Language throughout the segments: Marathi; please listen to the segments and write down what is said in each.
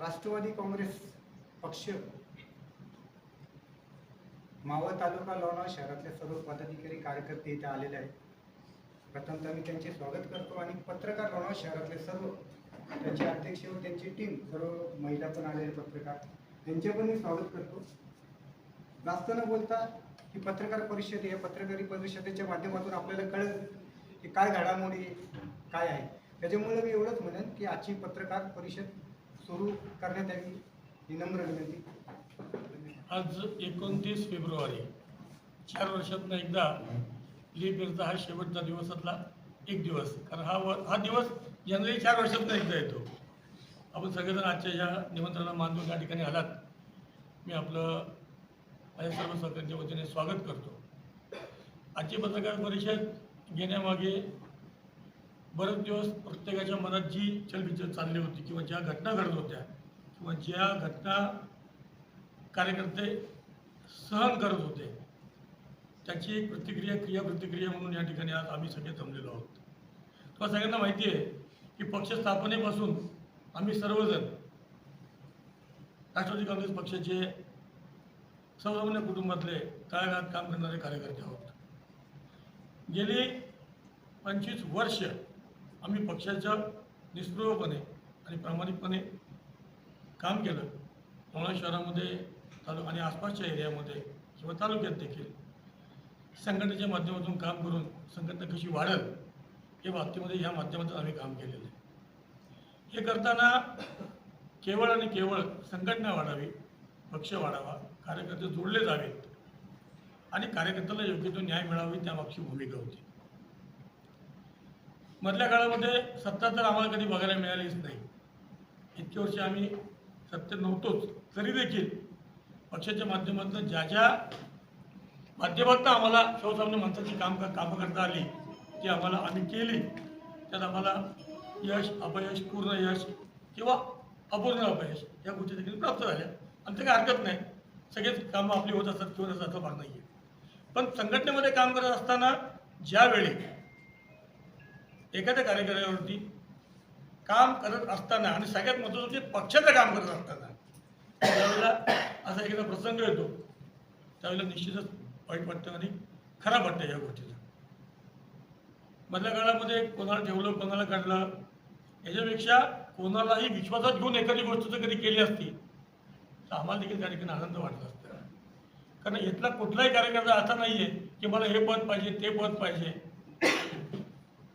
राष्ट्रवादी काँग्रेस पक्ष. मावळ तालुका लोणावळा शहरातले सर्व पदाधिकारी कार्यकर्ते इथे आलेले आहेत. प्रथमतः मी त्यांचे स्वागत करतो आणि पत्रकार लोणावळा शहरातले सर्व त्यांचे अध्यक्ष व त्यांची टीम सर्व महिला पण आलेले पत्रकार त्यांचे पण मी स्वागत करतो. जास्त न बोलता ही पत्रकार परिषद या पत्रकारी परिषदेच्या माध्यमातून आपल्याला कळेल की काय घडामोडी काय आहे. त्याच्यामुळे मी एवढंच म्हणेन की आजची पत्रकार परिषद सुरू करण्यात यावी ही नम्र विनंती. आज एकोणतीस फेब्रुवारी चार वर्षातनं एकदा लीप इयरचा हा शेवटचा दिवसातला एक दिवस कारण हा व हा दिवस जनरली चार वर्षातनं एकदा येतो. आपण सगळेजण आजच्या या निमंत्रणाला मान देऊन या ठिकाणी आलात. मी आपलं माझ्या सर्व सहकार्यांच्या वतीने स्वागत करतो. आजची पत्रकार परिषद घेण्यामागे बरेच दिवस प्रत्येकाच्या मनात जी चलबिचल चालली होती किंवा ज्या घटना घडत होत्या किंवा ज्या घटना कार्यकर्ते सहन करत होते त्याची एक प्रतिक्रिया क्रिया प्रतिक्रिया म्हणून या ठिकाणी आज आम्ही सगळे जमलेलो आहोत. तुम्हाला सगळ्यांना माहिती आहे की पक्ष स्थापनेपासून आम्ही सर्वजण राष्ट्रवादी काँग्रेस पक्षाचे सर्वसामान्य कुटुंबातले तळागाळात काम करणारे कार्यकर्ते आहोत. गेली पंचवीस वर्ष आम्ही पक्षाच्या निष्प्रभपणे आणि प्रामाणिकपणे काम केलं. लोणा शहरामध्ये तालु आणि आसपासच्या एरियामध्ये किंवा तालुक्यात देखील. संघटनेच्या माध्यमातून काम करून संघटना कशी वाढेल हे बाबतीमध्ये ह्या माध्यमातून आम्ही काम केलेलं आहे. हे करताना केवळ आणि केवळ संघटना वाढावी पक्ष वाढावा कार्यकर्ते जोडले जावेत. आणि कार्यकर्त्याला योग्य तो न्याय मिळावी त्यामागची भूमिका होती. मधल्या काळामध्ये सत्ता तर आम्हाला कधी बघायला मिळालीच नाही. इतके वर्ष आम्ही सत्तेत नव्हतोच तरी देखील पक्षाच्या माध्यमातून ज्या ज्या माध्यमातून आम्हाला सर्वसामान्य माणसाची काम कामं करता आली ती आम्हाला आम्ही केली. त्यात आम्हाला यश अपयश पूर्ण यश किंवा अपूर्ण अपयश या गोष्टी देखील प्राप्त झाल्या. आणि ते काही हरकत नाही. सगळेच कामं आपली होत असतात किंवा असं भाग नाही आहे पण संघटनेमध्ये काम करत असताना ज्यावेळी एखाद्या कार्यकर्त्यावरती काम करत असताना आणि सगळ्यात महत्त्वाचं म्हणजे पक्षाचं काम करत असताना त्यावेळेला असा एखादा प्रसंग येतो त्यावेळेला निश्चितच वाईट वाटतं आणि खराब वाटतं या गोष्टीचं. मधल्या काळामध्ये कोणाला ठेवलं कोणाला काढलं याच्यापेक्षा कोणालाही विश्वासात घेऊन एखादी गोष्ट जर कधी केली असती तर आम्हाला देखील त्या ठिकाणी आनंद वाटला असता. कारण इथला कुठलाही कार्यकर्ता असा नाही आहे की मला हे पद पाहिजे ते पद पाहिजे.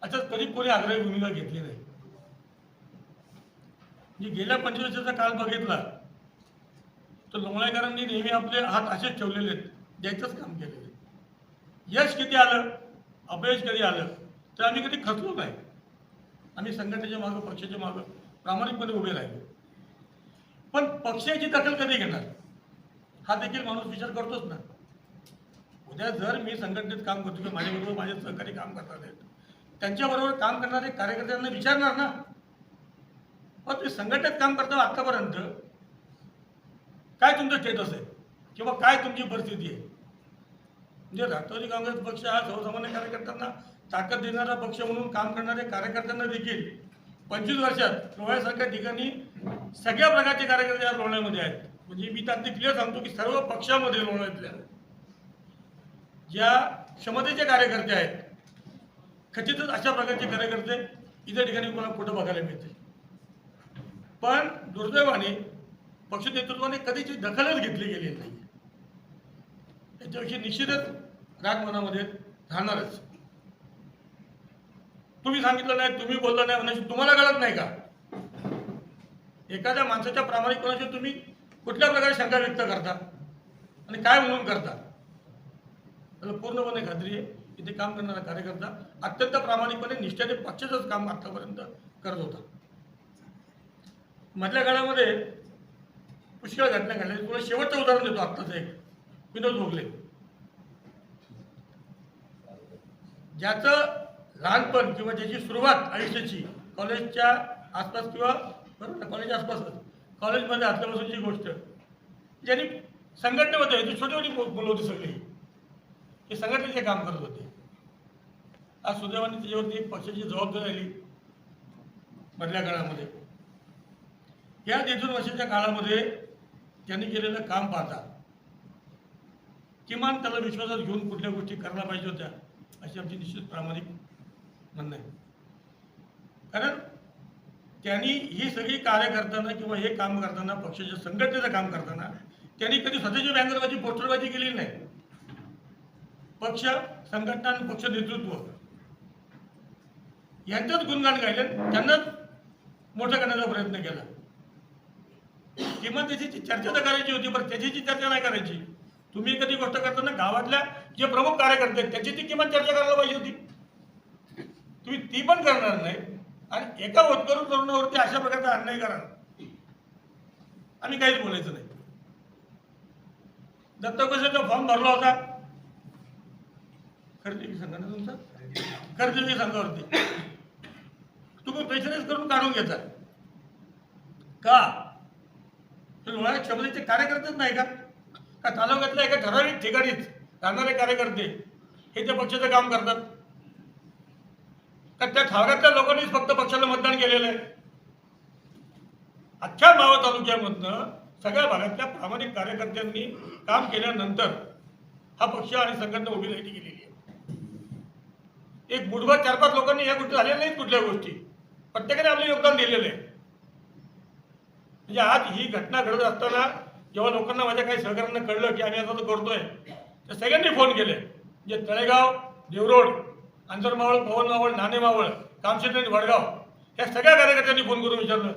अच्छा कधी कोणी आग्रही भूमिका घेतली नाही. म्हणजे गेल्या पंचवीसचा काळ बघितला. तर लोंगळेकरांनी नेहमी आपले हात असेच ठेवलेले आहेत. द्यायचंच काम केलेलं आहे. यश किती आलं? अपयश कधी आलं? तर आम्ही कधी खचलो नाही. आम्ही संघटनेच्या मागं पक्षाच्या मागं प्रामाणिकपणे उभे राहिलो. पण पक्षाची दखल कधी घेणार? हा देखील माणूस विचार करतोच ना. उद्या जर मी संघटनेत काम करतो किंवा माझ्याबरोबर माझे सहकारी काम करतात आहेत. त्यांच्याबरोबर काम करणारे कार्यकर्त्यांना विचारणार ना? मग तुम्ही संघटनेत काम करता आत्तापर्यंत काय तुमचं स्टेटस आहे? किंवा काय तुमची परिस्थिती आहे? म्हणजे राष्ट्रवादी काँग्रेस पक्ष हा सर्वसामान्य कार्यकर्त्यांना ताकद देणारा पक्ष म्हणून काम करणाऱ्या कार्यकर्त्यांना देखील पंचवीस वर्षात लोह्यासारख्या ठिकाणी सगळ्या प्रकारचे कार्यकर्ते या लोण्यामध्ये आहेत. म्हणजे मी त्यातली क्लिअर सांगतो की सर्व पक्षामध्ये लोण्यातल्या ज्या क्षमतेचे कार्यकर्ते आहेत खचितच अशा प्रकारचे कार्यकर्ते इतर ठिकाणी मला कुठं बघायला मिळते पण दुर्दैवाने पक्ष नेतृत्वाने कधीची दखलच घेतली गेलेली नाही. याच्याविषयी निश्चितच राग मनामध्ये राहणारच. तुम्ही सांगितलं नाही तुम्ही बोलला नाही म्हणायची तुम्हाला कळत नाही का? एखाद्या माणसाच्या प्रामाणिकपणाशी तुम्ही कुठल्या प्रकारे शंका व्यक्त करता? आणि काय म्हणून करता? मला पूर्णपणे खात्री आहे. इथे काम करणारा कार्यकर्ता अत्यंत प्रामाणिकपणे निष्ठेने पक्षाचंच काम आतापर्यंत करत होता. मधल्या काळामध्ये पुष्कळ घटना घडल्या. तुम्हाला शेवटचं उदाहरण देतो आत्ताचं एक. विनोद भोगले. ज्याचं लहानपण किंवा ज्याची सुरुवात आयुष्याची कॉलेजच्या आसपास किंवा बरोबर ना कॉलेजच्या आसपासच. कॉलेजमध्ये असल्यापासूनची गोष्ट. ज्यांनी संघटनेमध्ये होती छोटी मोठी मु- मुलं होती सगळी. ते संघटनेचे काम करत होते. आज सुदैवाने त्याच्यावरती पक्षाची जबाबदारी आली मधल्या काळामध्ये. या दीड दोन वर्षाच्या काळामध्ये त्यांनी केलेलं काम पाहता. किमान त्याला विश्वासात घेऊन कुठल्या गोष्टी करायला पाहिजे होत्या अशी आमची निश्चित प्रामाणिक म्हणणं आहे. कारण त्यांनी ही सगळी कार्य करताना किंवा हे काम करताना पक्षाच्या संघटनेचं काम करताना त्यांनी कधी स्वतःची बँकरबाजी पोस्टरबाजी केलेली नाही. पक्ष संघटना आणि पक्ष नेतृत्व. यांच्याच गुणगान गायले त्यांनाच मोठं करण्याचा प्रयत्न केला. किंवा त्याची चर्चा तर करायची होती पण त्याची जी चर्चा नाही करायची तुम्ही एखादी गोष्ट करताना गावातल्या जे प्रमुख कार्यकर्ते आहेत त्याची ती किमान चर्चा करायला पाहिजे होती. तुम्ही ती पण करणार नाही. आणि एका होतकरू तरुणावरती अशा प्रकारचा अन्याय करणार आम्ही काहीच बोलायचं नाही. दत्तकोशाचा फॉर्म भरला होता. खरेदी सांगा ना तुमचा? खरेदी संघावरती. तुम्ही पेशन्स करून काढून घेता का? ते क्षमतेचे कार्यकर्तेच नाही का? का तालुक्यातल्या एका ठराविक ठिकाणीच राहणारे कार्यकर्ते हे त्या पक्षाचं काम करतात? का त्या ठावऱ्यातल्या लोकांनीच फक्त पक्षाला मतदान केलेलं आहे? अख्ख्या मावळ तालुक्यामधनं सगळ्या भागातल्या प्रामाणिक कार्यकर्त्यांनी काम केल्यानंतर हा पक्ष आणि संघटना उभी राहिली गेलेली आहे. एक बुधवार चार पाच लोकांनी या गोष्टी झालेल्या नाहीत कुठल्या गोष्टी. प्रत्येकाने आपलं योगदान दिलेलं आहे. म्हणजे आज ही घटना घडत असताना जेव्हा लोकांना माझ्या काही सहकाऱ्यांना कळलं की आम्ही असं करतोय तर सगळ्यांनी फोन केले. म्हणजे तळेगाव देवरोड आंतरमावळ पवन मावळ नाणे मावळ कामशेत आणि वडगाव या सगळ्या कार्यकर्त्यांनी फोन करून विचारलं.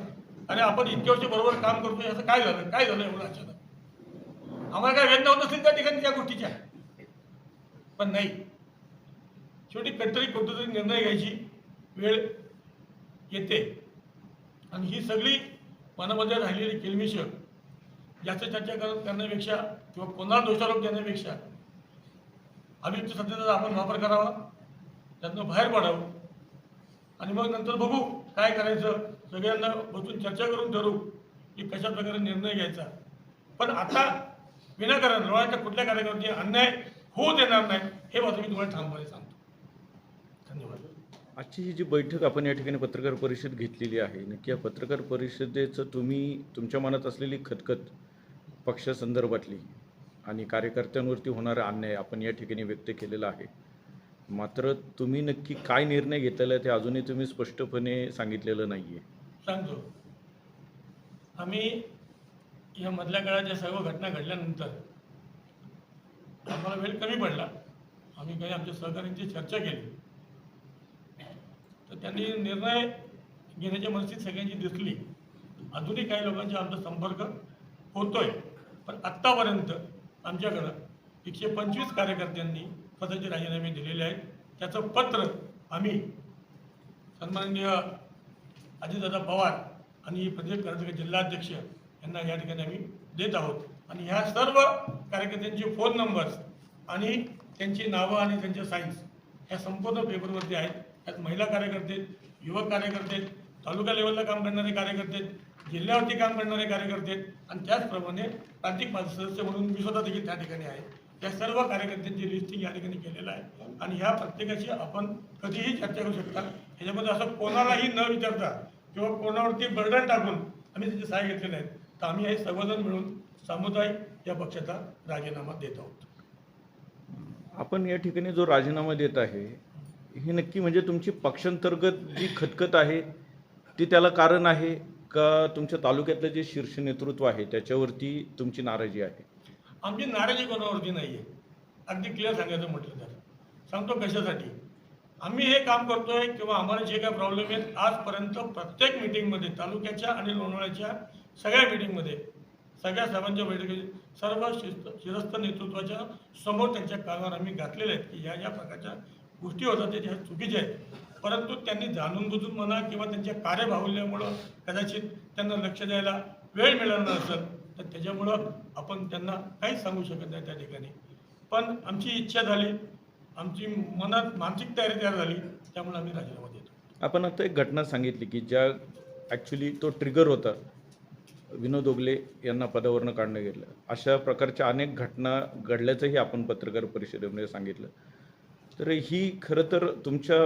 अरे आपण इतक्या वर्ष बरोबर काम करतोय असं काय झालं? काय झालं एवढं अचानक? आम्हाला काय वेदना होत नसतील त्या ठिकाणी त्या गोष्टीच्या? पण नाही. शेवटी कधीतरी कुठेतरी निर्णय घ्यायची वेळ येते. आणि ही सगळी मनामध्ये राहिलेली किलमिश जास्त चर्चा करत करण्यापेक्षा किंवा कोणाला दोषारोप देण्यापेक्षा अभियुक्त सत्तेचा आपण वापर करावा त्यातनं बाहेर पडावं. आणि मग नंतर बघू काय करायचं. सगळ्यांना बसून चर्चा करून ठरवू की कशा प्रकारे निर्णय घ्यायचा. पण आता विनाकारण लोणाच्या कुठल्या कार्यक्रमाचे अन्याय होऊ देणार नाही हे मात्र मी तुम्हाला ठामपणे सांगतो. आजची ही जी बैठक आपण या ठिकाणी पत्रकार परिषद घेतलेली आहे नक्की या पत्रकार परिषदेचं तुम्ही तुमच्या मनात असलेली खतखत पक्षासंदर्भातली आणि कार्यकर्त्यांवरती होणारा अन्याय आपण या ठिकाणी व्यक्त केलेला आहे. मात्र तुम्ही नक्की काय निर्णय घेतलेला आहे ते अजूनही तुम्ही स्पष्टपणे सांगितलेलं नाही आहे सांगतो. आम्ही या मधल्या काळात या सर्व घटना घडल्यानंतर आम्हाला वेळ कमी पडला. आम्ही काही आमच्या सहकाऱ्यांची चर्चा केली. तर त्यांनी निर्णय घेण्याची मनस्थिती सगळ्यांची दिसली. अजूनही काही लोकांशी आमचा संपर्क होतोय. पण आत्तापर्यंत आमच्याकडं एकशे पंचवीस कार्यकर्त्यांनी स्वतःचे राजीनामे दिलेले आहेत. त्याचं पत्र आम्ही सन्माननीय अजितदादा पवार आणि प्रदेश कर्नाटक जिल्हाध्यक्ष यांना या ठिकाणी आम्ही देत आहोत. आणि ह्या सर्व कार्यकर्त्यांचे फोन नंबर्स आणि त्यांची नावं आणि त्यांचे साईन्स ह्या संपूर्ण पेपरवरती आहेत. त्यात महिला कार्यकर्ते युवक कार्यकर्ते तालुका लेवलला काम करणारे कार्यकर्ते जिल्ह्यावरती काम करणारे कार्यकर्ते आणि त्याचप्रमाणे प्रांतिक पाच सदस्य म्हणून मी स्वतः देखील त्या ठिकाणी आहे. या सर्व कार्यकर्त्यांची लिस्टिंग या ठिकाणी केलेलं आहे. आणि ह्या प्रत्येकाशी आपण कधीही चर्चा करू शकता. ह्याच्यामध्ये असं कोणालाही न विचारता किंवा कोणावरती बर्डन टाकून आम्ही त्याचे सहाय्य घेतले नाहीत तर आम्ही हे सर्वजण मिळून सामुदायिक या पक्षाचा राजीनामा देत आहोत. आपण या ठिकाणी जो राजीनामा देत आहे हे नक्की म्हणजे तुमची पक्षांतर्गत जी खतखत आहे ती त्याला कारण आहे का तुमच्या तालुक्यातलं जे शीर्ष नेतृत्व आहे त्याच्यावरती तुमची नाराजी आहे? आमची नाराजी कोणावरती नाही आहे अगदी क्लिअर सांगायचं म्हटलं तर. सांगतो कशासाठी? आम्ही हे काम करतोय किंवा आम्हाला जे काय प्रॉब्लेम आहेत आजपर्यंत प्रत्येक मिटिंगमध्ये तालुक्याच्या आणि लोणावळ्याच्या सगळ्या मिटिंगमध्ये सगळ्या सभांच्या बैठकीत सर्व शिस्त शिरस्थ नेतृत्वाच्या समोर त्यांच्या कानावर आम्ही घातलेले आहेत की या या प्रकारच्या गोष्टी होतात त्या ह्या चुकीच्या आहेत. परंतु त्यांनी जाणून बुजून म्हणा किंवा त्यांच्या कार्यबाहुल्यामुळं कदाचित त्यांना लक्ष द्यायला वेळ मिळाला नसेल तर त्याच्यामुळं आपण त्यांना काहीच सांगू शकत नाही त्या ठिकाणी. पण आमची इच्छा झाली आमची मनात मानसिक तयारी तयार झाली त्यामुळे आम्ही राजीनामा देतो. आपण आता एक घटना सांगितली की ज्या ॲक्च्युली तो ट्रिगर होता विनोद ओगले यांना पदावरनं काढणं गेलं अशा प्रकारच्या अनेक घटना घडल्याचंही आपण पत्रकार परिषदेमध्ये सांगितलं. तर ही खरं तर तुमच्या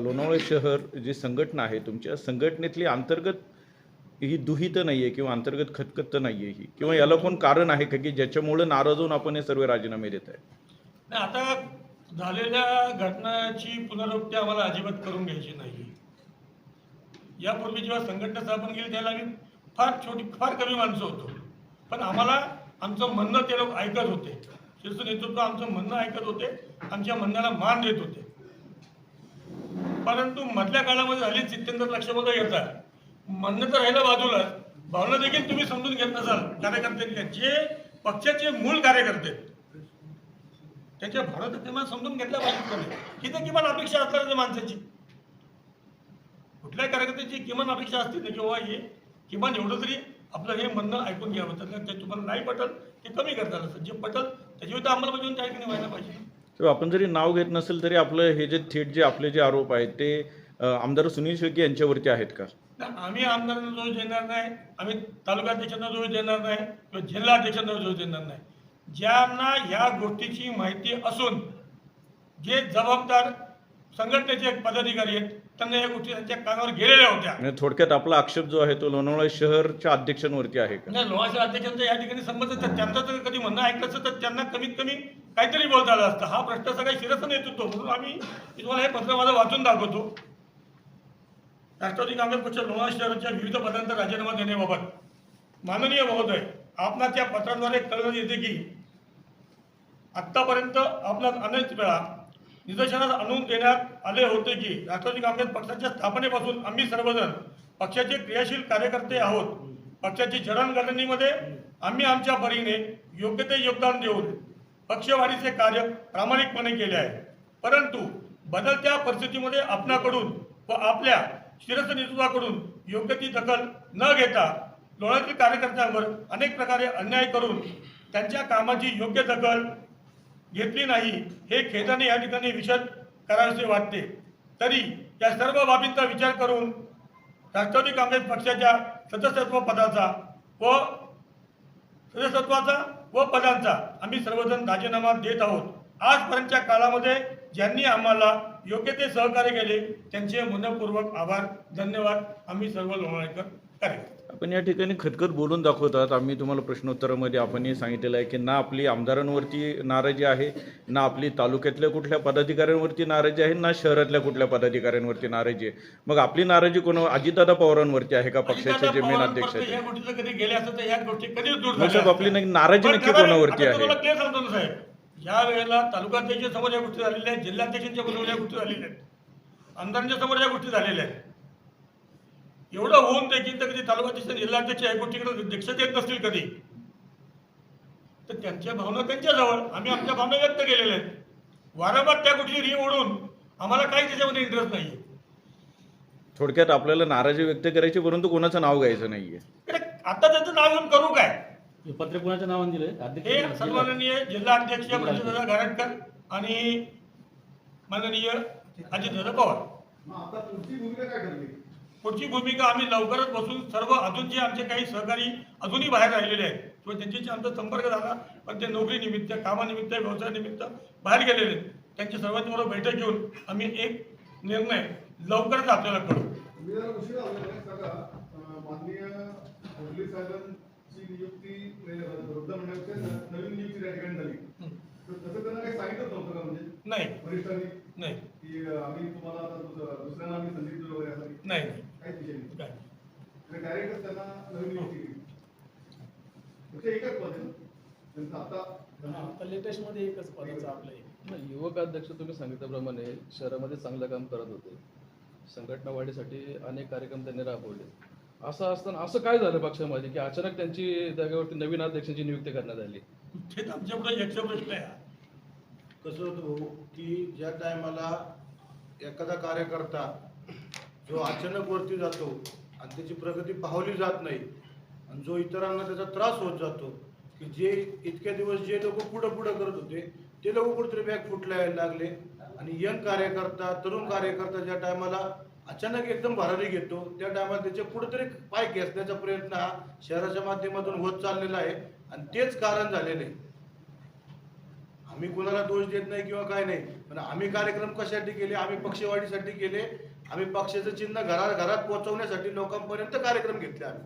लोणावळे शहर जी संघटना आहे तुमच्या संघटनेतली अंतर्गत ही दुहित नाही आहे किंवा अंतर्गत खतखत नाही आहे ही. किंवा याला कोण कारण आहे का की ज्याच्यामुळं नाराज होऊन आपण हे सर्व राजीनामे देत आहे नाही आता झालेल्या घटनाची पुनरावृत्ती आम्हाला अजिबात करून घ्यायची नाही. यापूर्वी जेव्हा संघटना स्थापन केली त्याला आम्ही फार छोटी फार कमी माणसं होतो. पण आम्हाला आमचं म्हणणं ते लोक ऐकत होते. शीर्ष नेतृत्व आमचं म्हणणं ऐकत होते आमच्या म्हणण्याला मान देत होते. परंतु मधल्या काळामध्ये झाली चित्तेंतर लक्षामध्ये येतात. म्हणणं तर राहिलं बाजूला भावना देखील तुम्ही समजून घेत नसाल. कार्यकर्त्यांच्या जे पक्षाचे मूळ कार्यकर्ते. आहेत, त्यांच्या भावना किमान समजून घेतल्या पाहिजे किती ही तर किमान अपेक्षा असणार माणसाची? कुठल्या कार्यकर्त्याची किमान अपेक्षा असते? ना किंवा हे किमान एवढं तरी आपलं हे म्हणणं ऐकून घ्यावं. तर ते तुम्हाला नाही पटल ते कमी करता असं. जे पटल त्याची तर अंमलबजावणी त्या ठिकाणी व्हायला पाहिजे. आपण जरी नाव घेत नसेल तरी आपलं हे जे थेट जे आपले जे आरोप आहेत ते अ, आमदार सुनील शेळके यांच्यावरती आहेत का? नाही, आम्ही आमदारांना दोष देणार नाही आम्ही तालुका अध्यक्षांना दोष देणार नाही किंवा जिल्हा अध्यक्षांना दोष देणार नाही. ज्यांना ह्या गोष्टीची माहिती असून जे जबाबदार संघटनेचे पदाधिकारी आहेत त्यांना या गोष्टी त्यांच्या कानावर गेलेल्या होत्या. आणि थोडक्यात आपला आक्षेप जो आहे तो लोणावळा शहरच्या अध्यक्षांवरती आहे का? नाही लोहाच्या अध्यक्षांचा या ठिकाणी संबंध तर त्यांचं जर कधी म्हणणं ऐकलं असतं तर त्यांना कमीत कमी काहीतरी बोलता आलं असतं. हा प्रश्न सगळा शिरस्त नेतृत्व म्हणून आम्ही तुम्हाला हे पत्र माझं वाचून दाखवतो. राष्ट्रवादी काँग्रेस पक्ष लोणार शहराच्या विविध पदांचा राजीनामा देण्याबाबत माननीय महोदय आपणा त्या पत्राद्वारे कळवण्यात येते की आत्तापर्यंत आपला अनेक वेळा निदर्शनास आणून देण्यात आले होते की राष्ट्रवादी काँग्रेस पक्षाच्या स्थापनेपासून आम्ही सर्वजण पक्षाचे क्रियाशील कार्यकर्ते आहोत. पक्षाची जडणघडणीमध्ये आम्ही आमच्या परीने योग्य ते योगदान देऊन पक्षवाढीचे कार्य प्रामाणिकपणे केले आहे. परंतु बदलत्या परिस्थितीमध्ये आपणाकडून व आपल्या शिरस्थ नेतृत्वाकडून योग्य ती दखल न घेता लोणातील कार्यकर्त्यांवर अनेक प्रकारे अन्याय करून त्यांच्या कामाची योग्य दखल घेतली नाही. हे खेदाने या ठिकाणी विषद करावेसे वाटते. तरी या सर्व बाबींचा विचार करून राष्ट्रवादी काँग्रेस पक्षाच्या सदस्यत्व पदाचा व सदस्यत्वाचा व पदांचा आम्ही सर्वजण राजीनामा देत आहोत. आजपर्यंतच्या काळामध्ये ज्यांनी आम्हाला योग्य ते सहकार्य केले त्यांचे मनपूर्वक आभार धन्यवाद. आम्ही सर्व लोणाळेकर करेल आपण या ठिकाणी खतखत बोलून दाखवतात. आम्ही तुम्हाला प्रश्नोत्तरामध्ये आपण हे सांगितलेलं आहे की ना आपली आमदारांवरती नाराजी आहे ना आपली तालुक्यातल्या कुठल्या पदाधिकाऱ्यांवरती नाराजी आहे ना शहरातल्या कुठल्या पदाधिकाऱ्यांवरती नाराजी आहे. मग आपली नाराजी कोण? अजितदादा पवारांवरती आहे का पक्षाचे जे मेन अध्यक्ष आहेत? साहेब, आपली नाराजी पण नक्की कोणावरती आहे? या वेळेला तालुका अध्यक्षांसमोर या गोष्टी झालेल्या आहेत जिल्हाध्यक्षांच्या समोर या गोष्टी झालेल्या आहेत. आमदारांच्या समोर या गोष्टी झालेल्या आहेत. एवढं होऊन देखील तर कधी तालुका अध्यक्ष जिल्हाध्यक्ष या गोष्टीकडे दक्ष देत नसतील कधी. तर त्यांच्या भावना त्यांच्याजवळ आम्ही आमच्या भावना व्यक्त केलेल्या आहेत. वारंवार त्या गोष्टी री ओढून आम्हाला काही त्याच्यामध्ये इंटरेस्ट नाही थोडक्यात आपल्याला नाराजी व्यक्त करायची परंतु कोणाचं नाव घ्यायचं नाहीये. आता त्याचं नाव घेऊन करू काय? हे पत्र कोणाच्या नावाने दिलंय? अध्यक्ष हे सन्माननीय जिल्हा अध्यक्ष बंडूदादा गारटकर आणि माननीय अजितदादा पवार. आता पुढची भूमिका काय ठरली? पुढची भूमिका आम्ही लवकरच बसून सर्व अजून जे आमचे काही सहकारी अजूनही बाहेर राहिलेले आहेत किंवा त्यांच्याशी आमचा संपर्क झाला पण ते नोकरीनिमित्त कामानिमित्त व्यवसायानिमित्त बाहेर गेलेले आहेत. त्यांची सर्वांबरोबर बैठक घेऊन आम्ही एक निर्णय लवकरच आपल्याला कळू मी जरा उशीर आलो नाही सगळा अं, माननीय फडणवीस साहेबांची नियुक्ती वृद्ध मंडळाची नवीन नियुक्ती त्या ठिकाणी झाली. तर तसं त्यांना काही सांगितलं नव्हतं का म्हणजे? नाही नाही. डायरेक्टच त्यांना नवीन नियुक्ती एकच पद आहे. आता एकच पदाचं आपलं आहे युवक अध्यक्ष तुम्ही सांगितल्याप्रमाणे शहरामध्ये चांगलं काम करत होते. संघटना वाढीसाठी अनेक कार्यक्रम त्यांनी राबवले. असं असताना असं काय झालं पक्षामध्ये की अचानक त्यांची जागेवरती नवीन अध्यक्षांची नियुक्ती करण्यात आली? प्रश्न आहे हा. कसं होतं भाऊ की ज्या टायमाला एखादा कार्यकर्ता जो अचानक वरती जातो आणि त्याची प्रगती पाहवली जात नाही आणि जो इतरांना त्याचा त्रास होत जातो की जे इतक्या दिवस जे लोक पुढं पुढं करत होते ते लोक कुठेतरी बॅग फुटला यायला लागले. आणि यंग कार्यकर्ता तरुण कार्यकर्ता ज्या टायमाला अचानक एकदम भरारी घेतो त्या टायमाला त्याचे कुठेतरी पाय खेचण्याचा प्रयत्न हा शहराच्या माध्यमातून होत चाललेला आहे. आणि तेच कारण झालेलं आहे. आम्ही कुणाला दोष देत नाही किंवा काय नाही पण आम्ही कार्यक्रम कशासाठी केले? आम्ही पक्षवाढीसाठी केले? आम्ही पक्षाचं चिन्ह घरा घरात पोहोचवण्यासाठी लोकांपर्यंत कार्यक्रम घेतले आम्ही.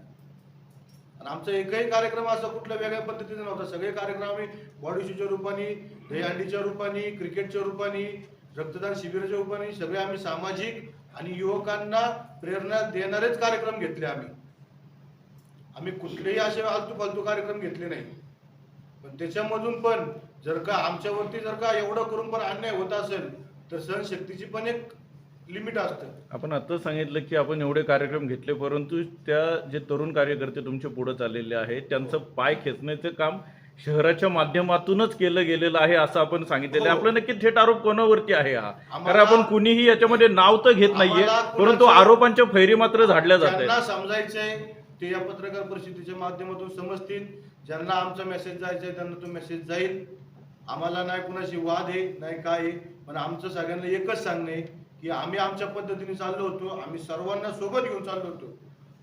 आणि आमचा एकही कार्यक्रम असा कुठल्या वेगळ्या पद्धतीने नव्हता. सगळे कार्यक्रम आम्ही बॉडीशूच्या रूपाने दहीहंडीच्या रूपाने क्रिकेटच्या रूपाने रक्तदान शिबिराच्या रूपाने सगळे आम्ही सामाजिक आणि युवकांना प्रेरणा देणारेच कार्यक्रम घेतले आम्ही. आम्ही कुठलेही असे आलतू फालतू कार्यक्रम घेतले नाही. पण त्याच्यामधून पण जर का आमच्यावरती जर का एवढं करून पण अन्याय होत असेल तर सहनशक्तीची पण एक लिमिट असतं. आपण आता सांगितलं की आपण एवढे कार्यक्रम घेतले परंतु त्या जे तरुण कार्यकर्ते तुमचे पुढे चाललेले आहेत त्यांचं पाय खेचण्याचं काम शहराच्या माध्यमातूनच केलं गेलेलं आहे असं आपण सांगितलेलं आहे. हो. आपलं नक्की थेट आरोप कोणावरती आहे हा? कारण आपण कुणीही याच्यामध्ये नाव तर घेत नाहीये परंतु आरोपांच्या फैरी मात्र झाडल्या जात आहेत. समजायचंय ते या पत्रकार परिषदेच्या माध्यमातून समजतील. ज्यांना आमचा मेसेज जायचा आहे त्यांना तो मेसेज जाईल. आम्हाला नाही कुणाशी वाद आहे नाही काय आहे पण आमचं सगळ्यांना एकच सांगणं आहे की आम्ही आमच्या पद्धतीने चाललो होतो आम्ही सर्वांना सोबत घेऊन चाललो होतो.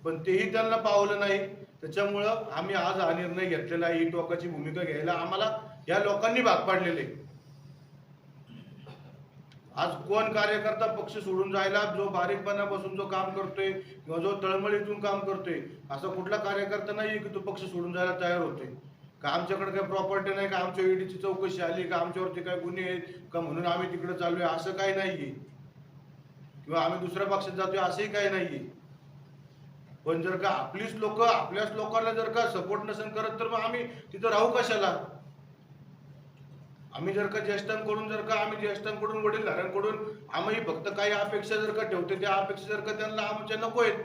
पण तेही त्यांना पावलं नाही. त्याच्यामुळं आम्ही आज हा निर्णय घेतलेला आहे. ही टोकाची भूमिका घ्यायला आम्हाला या लोकांनी भाग पाडलेले आज कोण कार्यकर्ता पक्ष सोडून जायला जो बारीकपणापासून जो काम करतोय किंवा जो तळमळीतून काम करतोय असा कुठला कार्यकर्ता नाही की तो पक्ष सोडून जायला तयार होतोय. का आमच्याकडे काही प्रॉपर्टी नाही का आमच्या ईडीची चौकशी आली का आमच्यावरती काय गुन्हे आहेत का म्हणून आम्ही तिकडे चाललोय असं काही नाहीये. किंवा आम्ही दुसऱ्या पक्षात जातोय असंही काही नाहीये. पण जर का आपलीच लोक आपल्याच लोकांना जर का सपोर्ट नसेल करत तर मग आम्ही तिथं राहू कशाला? आम्ही जर का ज्येष्ठांकडून जर का आम्ही ज्येष्ठांकडून वडीलधाऱ्यांकडून आम्ही फक्त काही अपेक्षा जर का ठेवते त्या अपेक्षा जर का त्यांना आमच्या नको आहेत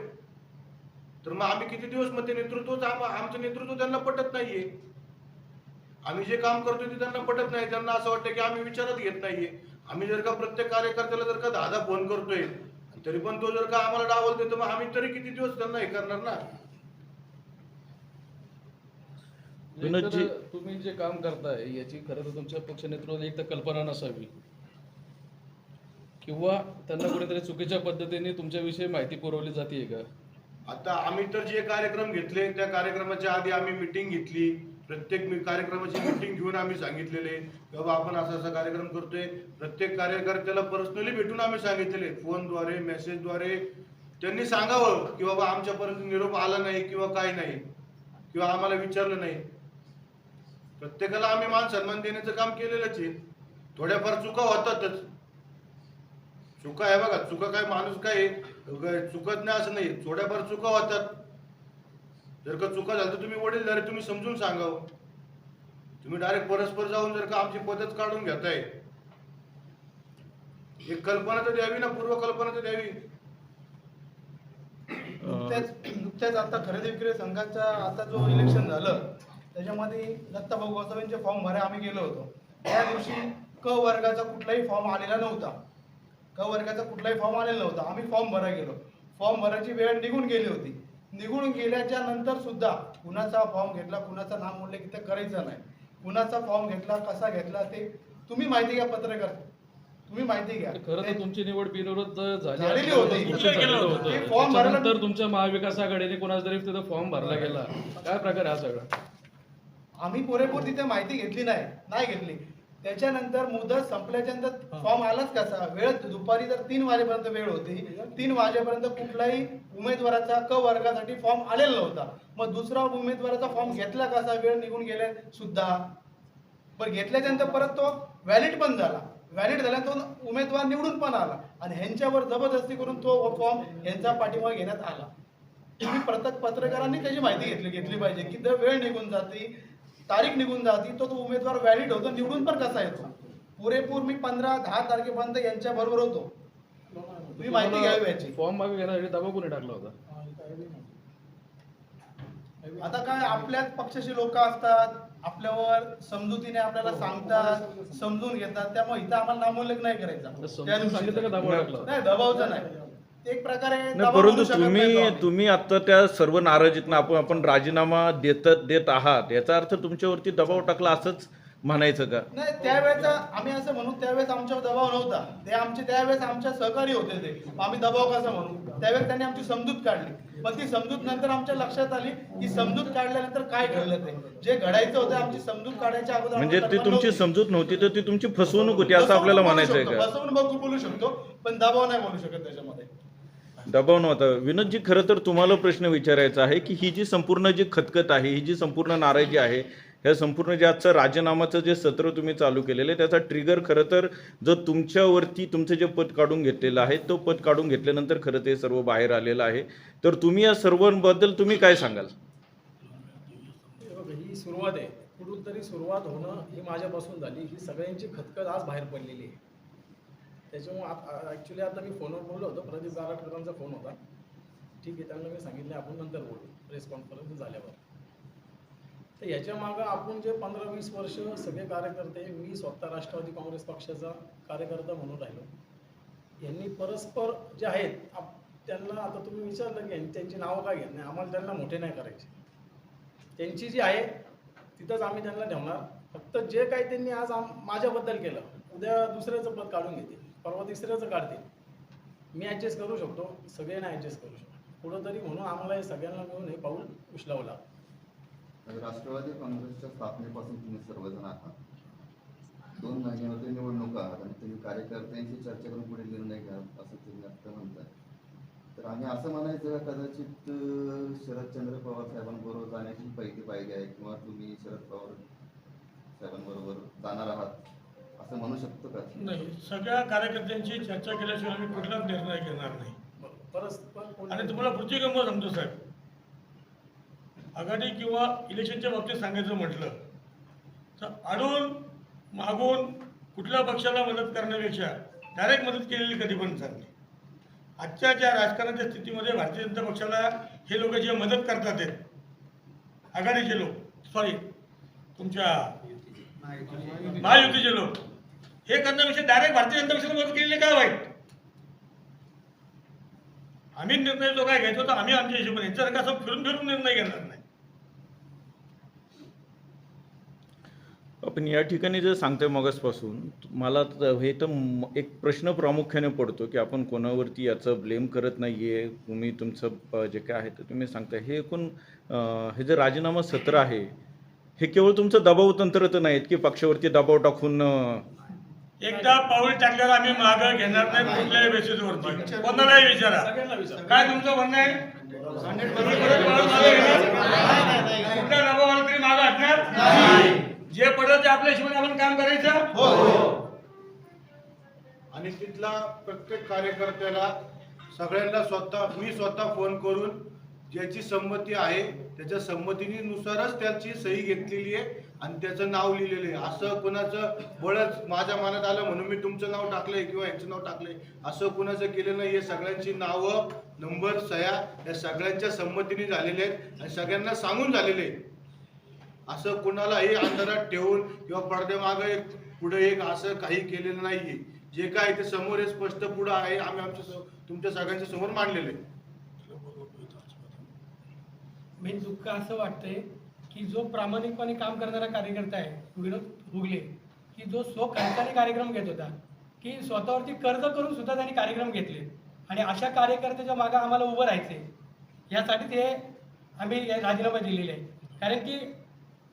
तर मग आम्ही किती दिवस मग ते नेतृत्वच आमचं नेतृत्व त्यांना पटत नाहीये. आम्ही जे काम करतोय ते त्यांना पटत नाही. त्यांना असं वाटतं की आम्ही विचारात घेत नाहीये. आम्ही जर का प्रत्येक कार्यकर्त्याला जर का दहा दहा फोन करतोय तरी पण तो जर का आम्हाला डावल देतो मग आम्ही तरी किती दिवस त्यांना हे करणार ना? विनोदजी- तुम्ही जे काम करताय याची खरं तर तुमच्या पक्ष नेतृत्वाला एक तर कल्पना नसावी. किंवा त्यांना कुठेतरी चुकीच्या पद्धतीने तुमच्याविषयी माहिती पुरवली जाते का? आता आम्ही तर जे कार्यक्रम घेतले त्या कार्यक्रमाच्या आधी आम्ही मिटिंग घेतली. प्रत्येक मी- कार्यक्रमाची मिटिंग घेऊन आम्ही सांगितलेले. की बाबा आपण असा असा कार्यक्रम करतोय. प्रत्येक कार्यकर्त्याला पर्सनली भेटून आम्ही सांगितलेले. फोनद्वारे मेसेजद्वारे त्यांनी सांगावं की बाबा आमच्यापर्यंत निरोप आला नाही किंवा काय नाही किंवा आम्हाला विचारलं नाही. प्रत्येकाला आम्ही मान सन्मान देण्याचं काम केलेलंच आहे. थोड्याफार चुका होतातच. चुका आहे बघा चुका काय माणूस काय आहे, चुकत नाही असं नाही. थोड्याफार चुका होतात. जर का चुका झाल्या तर तुम्ही वडील झाले तुम्ही समजून सांगावं. तुम्ही डायरेक्ट परस्पर जाऊन जर का आमची पद्धत काढून घेताय. एक कल्पना तर द्यावी ना पूर्व कल्पना तर द्यावी. नुकत्याच नुकत्याच आता खरेदी विक्री संघाचा आता जो इलेक्शन झालं त्याच्यामध्ये दत्ताभाऊ गोसावींचे फॉर्म भरायला आम्ही गेलो होतो. त्या दिवशी क वर्गाचा कुठलाही फॉर्म आलेला नव्हता. क वर्गाचा कुठलाही फॉर्म आलेला नव्हता. आम्ही फॉर्म भरायला गेलो. फॉर्म भरायची वेळ निघून गेली होती. निघून गेल्याच्यानंतर सुद्धा कुणाचा फॉर्म घेतला कुणाचा नाम उल्लेख इथं करायचा नाही. कुणाचा फॉर्म घेतला कसा घेतला ते तुम्ही माहिती घ्या पत्रकार. तुम्ही माहिती घ्या. खरं तर तुमची निवड बिनविरोध झाली झालेली होती. ते फॉर्म भरायला- त्याच्यानंतर तुमच्या महाविकास आघाडीने कोणाचा तरी तिथं फॉर्म भरला गेला. काय प्रकार आहे हा सगळा? आम्ही पुरेपूर तिथे माहिती घेतली नाही. नाही घेतली. त्याच्यानंतर मुदत संपल्याच्या नंतर फॉर्म आलाच कसा? वेळ दुपारी जर तीन वाजेपर्यंत वेळ होती तीन वाजेपर्यंत कुठलाही उमेदवाराचा क वर्गासाठी फॉर्म आलेला नव्हता. मग दुसरा उमेदवाराचा फॉर्म घेतला कसा? वेळ निघून गेल्या सुद्धा. पण घेतल्याच्या नंतर परत तो व्हॅलिड पण झाला. व्हॅलिड झाला तो उमेदवार निवडून पण आला. आणि ह्यांच्यावर जबरदस्ती करून तो फॉर्म ह्यांचा पाठिंबा घेण्यात आला. तुम्ही प्रत्येक पत्रकारांनी त्याची माहिती घेतली घेतली पाहिजे की जर वेळ निघून जाते तारीख निघून जाते तो तो उमेदवार व्हॅलिड होतो निवडून पण कसा येतो? पुरेपूर मी पंधरा दहा तारखेपर्यंत यांच्या बरोबर होतो. तुम्ही माहिती घ्यावी याची. फॉर्म मागे घेण्यासाठी दबाव कोणी टाकला होता? आता काय आपल्याच पक्षाचे लोक असतात आपल्यावर समजुतीने आपल्याला सांगतात समजून घेतात त्यामुळे इथं आम्हाला नामोल्लेख नाही करायचा? नाही दबावचं नाही. एक प्रकारे नाही परंतु तुम्ही. तुम्ही आता त्या सर्व नाराजीतनं आपण आपण राजीनामा देत देत आहात. याचा अर्थ तुमच्यावरती दबाव टाकला असंच म्हणायचं का? नाही त्यावेळेचा आम्ही असं म्हणू त्यावेळेस आमच्यावर दबाव नव्हता. ते आमचे त्यावेळेस आमच्या सहकारी होते ते. आम्ही दबाव कसा म्हणू? त्यावेळेस त्यांनी आमची समजूत काढली. पण ती समजूत नंतर आमच्या लक्षात आली की समजूत काढल्यानंतर काय घडलं ते? जे घडायचं होतं आमची समजूत काढायच्या अगोदर म्हणजे आम्हाला ती कल्पना तुमची नव्हती. समजूत नव्हती तर ती तुमची फसवणूक होती असं आपल्याला फसवणूक म्हणायचं आहे का? फसवणूक बोलू शकतो पण दबाव नाही बोलू शकत त्याच्यामध्ये. दबाव नव्हता. विनोदजी खरं तर तुम्हाला प्रश्न विचारायचा आहे की ही जी संपूर्ण जी खतखत आहे ही जी संपूर्ण नाराजी आहे ह्या संपूर्ण जे आजचं राजीनामाचं जे सत्र तुम्ही चालू केलेलं आहे त्याचा ट्रिगर खरं तर जो तुमच्यावरती तुमचं जे पद काढून घेतलेलं आहे तो पद काढून घेतल्यानंतर खरं ते सर्व बाहेर आलेलं आहे. तर तुम्ही या सर्वांबद्दल तुम्ही काय सांगाल? ही सुरुवात आहे. कुठून तरी सुरुवात होणं ही माझ्यापासून झाली. ही सगळ्यांची खतखत आज बाहेर पडलेली आहे. त्याच्यामुळे ॲक्च्युली आता मी फोनवर बोललो होतो प्रदीप गारटकरांचा फोन होता. ठीक आहे त्यांना मी सांगितलं आपण नंतर बोलू. प्रेस कॉन्फरन्स झाल्यावर. तर याच्या मागं आपण जे पंधरा वीस वर्ष सगळे कार्यकर्ते मी स्वतः राष्ट्रवादी काँग्रेस पक्षाचा कार्यकर्ता म्हणून राहिलो. यांनी परस्पर जे आहेत आप- त्यांना आता तुम्ही विचारलं की त्यांची नावं काय घेत नाही आम्हाला त्यांना मोठे नाही करायचे. त्यांची जी आहे तिथंच आम्ही त्यांना ठेवणार. फक्त जे काही त्यांनी आज आम माझ्याबद्दल केलं उद्या दुसऱ्याचं पद काढून घेतील. परवा तिसऱ्याचं काढतील मी ॲडजस्ट करू शकतो. सगळ्यांना ॲडजस्ट करू शकतो. कुठंतरी म्हणून आम्हाला हे सगळ्यांना मिळून हे पाऊल उचलावं लागतं. राष्ट्रवादी काँग्रेसच्या स्थापनेपासून तुम्ही सर्वजण आहात. दोन महिन्यामध्ये निवडणुका आहात आणि तुम्ही कार्यकर्त्यांशी चर्चा करून पुढे निर्णय घ्या असं तुम्ही आता म्हणताय. तर आम्ही असं म्हणायचं कदाचित शरदचंद्र पवार साहेबांबरोबर जाण्याची पहिली पाहिजे आहे किंवा तुम्ही शरद पवार साहेबांबरोबर जाणार आहात? असं म्हणू शकतो का? नाही सगळ्या कार्यकर्त्यांची चर्चा केल्याशिवाय आम्ही कुठलाच निर्णय घेणार नाही. आणि तुम्हाला पुढची गंमत सांगतो साहेब. आघाडी किंवा इलेक्शनच्या बाबतीत सांगायचं म्हटलं तर आडून मागून कुठल्या पक्षाला मदत करण्यापेक्षा डायरेक्ट मदत केलेली कधी पण चांगली आजच्या ज्या राजकारणाच्या स्थितीमध्ये भारतीय जनता पक्षाला हे लोक जे मदत करतात आहेत आघाडीचे लोक सॉरी तुमच्या महायुतीचे लोक. हे करण्यापेक्षा डायरेक्ट भारतीय जनता पक्षाला मदत केलेली काय वाईट? आम्ही निर्णय जो काय घ्यायचो तर आम्ही आमच्या हिशोबाने जर असं फिरून फिरून निर्णय घेणार नाही. आपण या ठिकाणी जर सांगतोय मगसपासून मला तर हे तर एक प्रश्न प्रामुख्याने पडतो की आपण कोणावरती याचं ब्लेम करत नाही आहे तुम्ही तुमचं जे काय आहे ते तुम्ही सांगताय. हे एकूण हे जे राजीनामा सत्र आहे हे केवळ तुमचं दबाव तंत्र तर नाहीत की पक्षावरती दबाव टाकून एकदा पाऊल टाकल्यावर आम्ही मागं घेणार नाही कुठल्याही बेसिसवरती कोणालाही विचारा. सगळ्यांना विचार. काय तुमचं म्हणणं आहे? कुठल्या दबावाला तरी मागं हटणार? जे पडलं ते आपल्या हिशोबाने आपण काम करायचं? आणि तिथला प्रत्येक कार्यकर्त्याला सगळ्यांना स्वतः मी स्वतः फोन करून ज्याची संमती आहे त्याच्या संमतीनुसारच त्याची सही घेतलेली आहे. आणि त्याचं नाव लिहिलेलं आहे. असं कुणाचं बळच माझ्या मनात आलं म्हणून मी तुमचं नाव टाकलंय किंवा यांचं नाव टाकलंय. असं कुणाचं केलं नाही. हे सगळ्यांची नावं नंबर सया या सगळ्यांच्या संमतीने झालेले आहेत आणि सगळ्यांना सांगून झालेले आहेत. असं कुणालाही अंधारात ठेवून किंवा पडद्यामागे पुढे एक असं काही केलेलं नाहीये. जे काय ते समोर हे स्पष्ट पुढं आहे आम्ही आमच्या तुमच्या सगळ्यांच्या समोर मांडलेले आहे. मेन दुःख असं वाटतंय की जो प्रामाणिकपणे काम करणारा कार्यकर्ता आहे विनोद हुगले की जो स्व खर्चाने कार्यक्रम घेत होता की स्वतःवरती कर्ज करून सुद्धा त्यांनी कार्यक्रम घेतले. आणि अशा कार्यकर्त्याच्या मागं आम्हाला उभं राहायचे यासाठी ते आम्ही राजीनामा दिलेले आहे. कारण की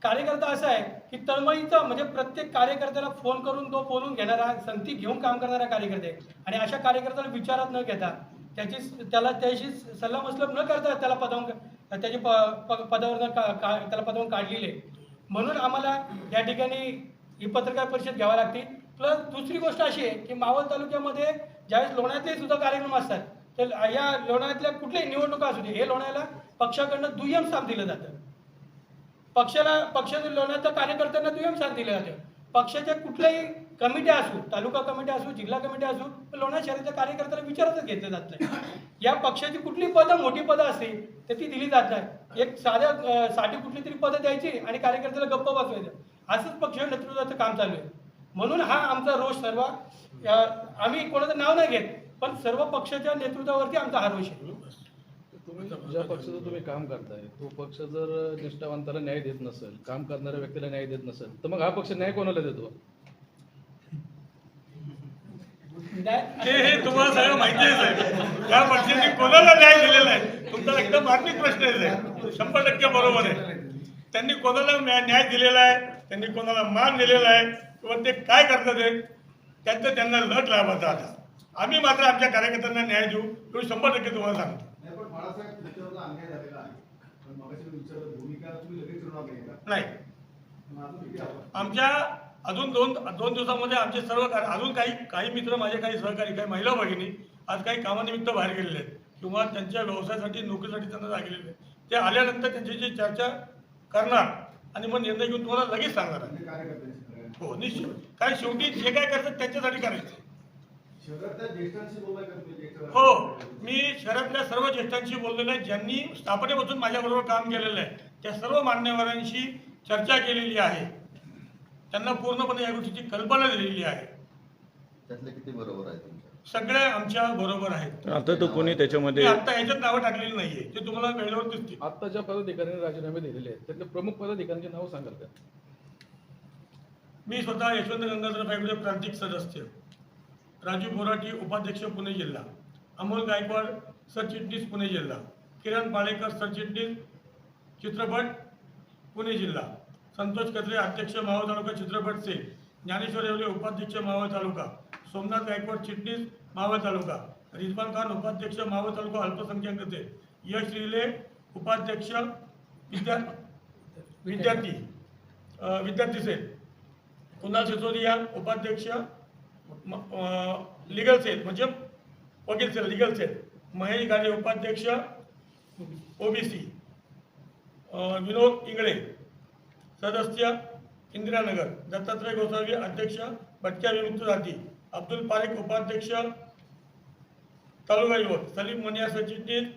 कार्यकर्ता असा आहे की तळमळीचा म्हणजे प्रत्येक कार्यकर्त्याला फोन करून तो बोलून घेणारा संधी घेऊन काम करणारा कार्यकर्ते आहे. आणि अशा कार्यकर्त्याला विचारात न घेता त्याची त्याला त्याशी सल्लामसलम न करता त्याला तर त्याचे प प- पदावरून का का- त्याला पदावरून काढलेले. म्हणून आम्हाला या ठिकाणी ही पत्रकार परिषद घ्यावी लागते. प्लस दुसरी गोष्ट अशी आहे की मावळ तालुक्यामध्ये ज्यावेळेस लोण्यातले सुद्धा कार्यक्रम असतात तर या लोण्यातल्या कुठल्याही निवडणुका असू दे हे लोण्याला पक्षाकडनं दुय्यम स्थान दिलं जातं. पक्षाला पक्षातील लोण्याच्या कार्यकर्त्यांना दुय्यम स्थान दिलं जातं. पक्षाच्या कुठल्याही कमिट्या असू तालुका कमिट्या असू जिल्हा कमिट्या असू लोणार शहराच्या कार्यकर्त्याला विचारतच घेतलं जात नाही. या पक्षाची कुठली पदं मोठी पदं असतील तर ती दिली जात नाही. एक साध्या साठी कुठली तरी पदं द्यायची आणि कार्यकर्त्याला गप्प बसवायचं. असंच पक्ष नेतृत्वाचं काम चालू आहे. म्हणून हा आमचा रोष सर्व आम्ही कोणाचं नाव नाही घेत पण सर्व पक्षाच्या नेतृत्वावरती आमचा हा रोष आहे. तुम्ही ज्या पक्षाचं तुम्ही काम करताय तो पक्ष जर निष्ठावंताला न्याय देत नसेल काम करणाऱ्या व्यक्तीला न्याय देत नसेल तर मग हा पक्ष न्याय कोणाला देतो? ते हे तुम्हाला सगळं माहिती आहे साहेब. या पक्षाने कोणाला न्याय दिलेला आहे? तुमचा एकदम मार्मिक प्रश्न आहे साहेब. शंभर टक्के बरोबर आहे. त्यांनी कोणाला न्याय दिलेला आहे? त्यांनी कोणाला मान दिलेला आहे? किंवा ते काय करतात ते त्यांचं त्यांना लट लाभायचा आता आम्ही मात्र आमच्या कार्यकर्त्यांना न्याय देऊ. एवढं शंभर टक्के तुम्हाला सांगतो नाही पण बाळासाहेब तुमच्यावर अन्याय झालेला आहे पण मगाशी मी विचारलं भूमिका तुम्ही लगेच ठरवणार नाही. आमच्या अजून दोन दोन दिवसामध्ये आमचे सर्व अजून काही काही मित्र माझे काही सहकारी काही महिला भगिनी आज काही कामानिमित्त बाहेर गेलेले आहेत. किंवा त्यांच्या व्यवसायासाठी नोकरीसाठी त्यांना जा गेलेले आहेत. ते आल्यानंतर त्यांच्याशी चर्चा करणार आणि मग निर्णय घेऊन तुम्हाला लगेच सांगणार आहे. हो निश्चित. काय शेवटी जे काय करतात त्यांच्यासाठी करायचं. हो मी शहरातल्या सर्व ज्येष्ठांशी बोललेलो आहे. ज्यांनी स्थापनेपासून माझ्याबरोबर काम केलेलं आहे. त्या सर्व मान्यवरांशी चर्चा केलेली आहे. त्यांना पूर्णपणे या गोष्टीची कल्पना दिलेली आहे. त्यातले किती बरोबर आहे तुमच्या सगळे आमच्या बरोबर आहेत. आता तर कोणी मी त्याच्यामध्ये आता ह्याच्यात नावं टाकलेली नाहीये. ते तुम्हाला वेळेवर दिसतील. आत्ता ज्या पदाधिकाऱ्यांनी राजीनामे दिलेले आहेत त्यातले प्रमुख पदाधिकाऱ्यांची नावं सांगाल का? मी स्वतः यशवंत गंगाधर फायगुडे प्रांतिक सदस्य राजू बोराटी उपाध्यक्ष पुणे जिल्हा अमोल गायकवाड सरचिटणीस पुणे जिल्हा किरण पाळेकर सरचिटणीस चित्रपट पुणे जिल्हा. संतोष कत्रे अध्यक्ष मावळ तालुका चित्रपट सेल ज्ञानेश्वर येवले उपाध्यक्ष मावळ तालुका. सोमनाथ गायकवाड चिटणीस मावळ तालुका. रिजवान खान उपाध्यक्ष मावळ तालुका अल्पसंख्याक नेते यश रिले उपाध्यक्ष विद्या विद्यार्थी. विद्यार्थी सेल. कुणाल सिसोदिया उपाध्यक्ष लिगल सेल म्हणजे वकील cell legal cell. Mahesh Gade उपाध्यक्ष ओबीसी. विनोद इंगळे सदस्य इंदिरानगर दत्तात्रय गोसावी अध्यक्ष भटक्या विमुक्त जाती अब्दुल पारेख उपाध्यक्ष तालुका युवक सलीम मनिया सचिन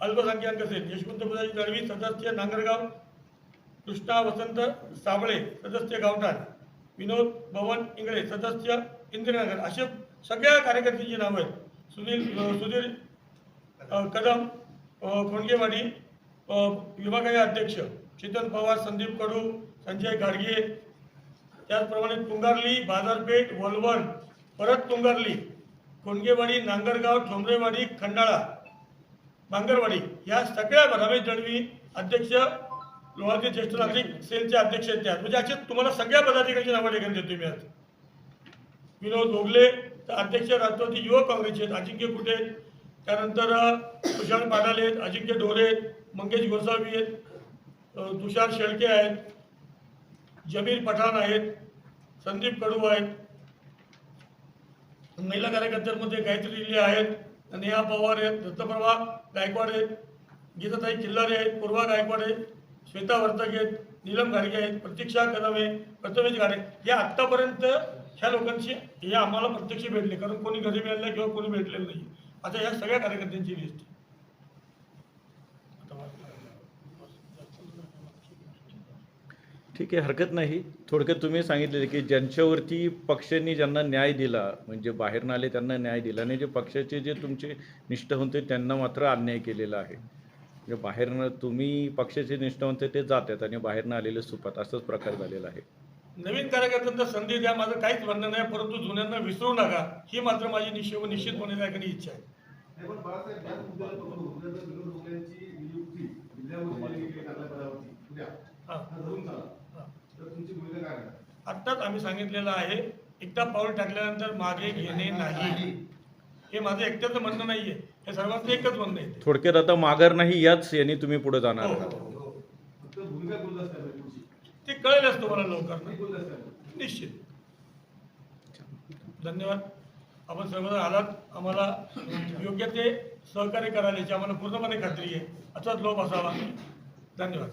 अल्पसंख्याक असेल यशवंत बुधाजी दळवी सदस्य नांगरगाव कृष्णा वसंत साबळे सदस्य गावठाण विनोद भवन इंगळे सदस्य इंदिरानगर असे सगळ्या कार्यकर्त्यांची नावं आहेत. सुनील सुधीर कदम अ, विभागीय अध्यक्ष चेतन पवार संदीप कडू संजय गाडगे त्याचप्रमाणे तुंगारली बाजारपेठ वलवण परत तुंगारली कोणगेवाडी नांगरगाव ठोंबरेवाडी खंडाळा बांगरवाडी या सगळ्या रमेश दळवी अध्यक्ष लोहाचे ज्येष्ठ नागरिक सेलचे अध्यक्ष आहेत त्यात म्हणजे असे तुम्हाला सगळ्या पदाधिकाऱ्यांची नावं लेखन देतो मी आज विनोद भोगले तर अध्यक्ष राष्ट्रवादी युवक काँग्रेसचे आहेत अजिंक्य कुठे आहेत. त्यानंतर भूषण तुषार आहेत अजिंक्य ढोरे आहेत मंगेश गोसावी आहेत तुषार शेळके आहेत जमीर पठाण आहेत संदीप कडू आहेत. महिला कार्यकर्त्यांमध्ये गायत्री लिहिले आहेत नेहा पवार आहेत दत्तप्रभा गायकवाड आहेत गीताताई किल्लारे आहेत पूर्वा गायकवाड आहेत श्वेता वर्तक आहेत नीलम घाडगे आहेत प्रतीक्षा कदम आहे प्रथमेश घाडे हे आत्तापर्यंत ह्या लोकांची हे आम्हाला प्रत्यक्ष भेटले कारण कोणी घरी मिळालं नाही किंवा कोणी भेटलेलं नाही. आता ह्या सगळ्या कार्यकर्त्यांची लिस्ट ठीक आहे हरकत नाही. थोडक्यात तुम्ही सांगितलेलं की ज्यांच्यावरती पक्षांनी ज्यांना न्याय दिला म्हणजे बाहेरनं आले त्यांना न्याय दिला आणि जे पक्षाचे जे तुमचे निष्ठावंत त्यांना मात्र अन्याय केलेला आहे. म्हणजे बाहेरनं तुम्ही पक्षाचे निष्ठावंत ते जातात आणि बाहेरनं आलेले सुपात असाच प्रकार झालेला आहे. नवीन कार्यकर्त्यांना संधी द्या माझं काहीच म्हणणं नाही परंतु जुन्यांना विसरू नका. ही मात्र माझी निश्चित निश्चितपणे त्या ठिकाणी इच्छा आहे. हा. हा धरून चाला हा. तर तुमची भूमिका काय आहे आत्ताच आम्ही सांगितलेलं आहे एकदा पाऊल टाकल्यानंतर मागे घेणे नाही. हे माझं एकट्याचं म्हणणं नाहीये. हे सर्वांचं एकच म्हणणं आहे. थोडक्यात आता माघार नाही याच यांनी तुम्ही पुढे जाणार हो, आहात. तुमची ते कळेलच तुम्हाला लवकर निश्चित. धन्यवाद. आपण सर्वजण आलात. आम्हाला योग्य ते सहकार्य करायला याची आम्हाला पूर्णपणे खात्री आहे. असाच लोक असावा. धन्यवाद.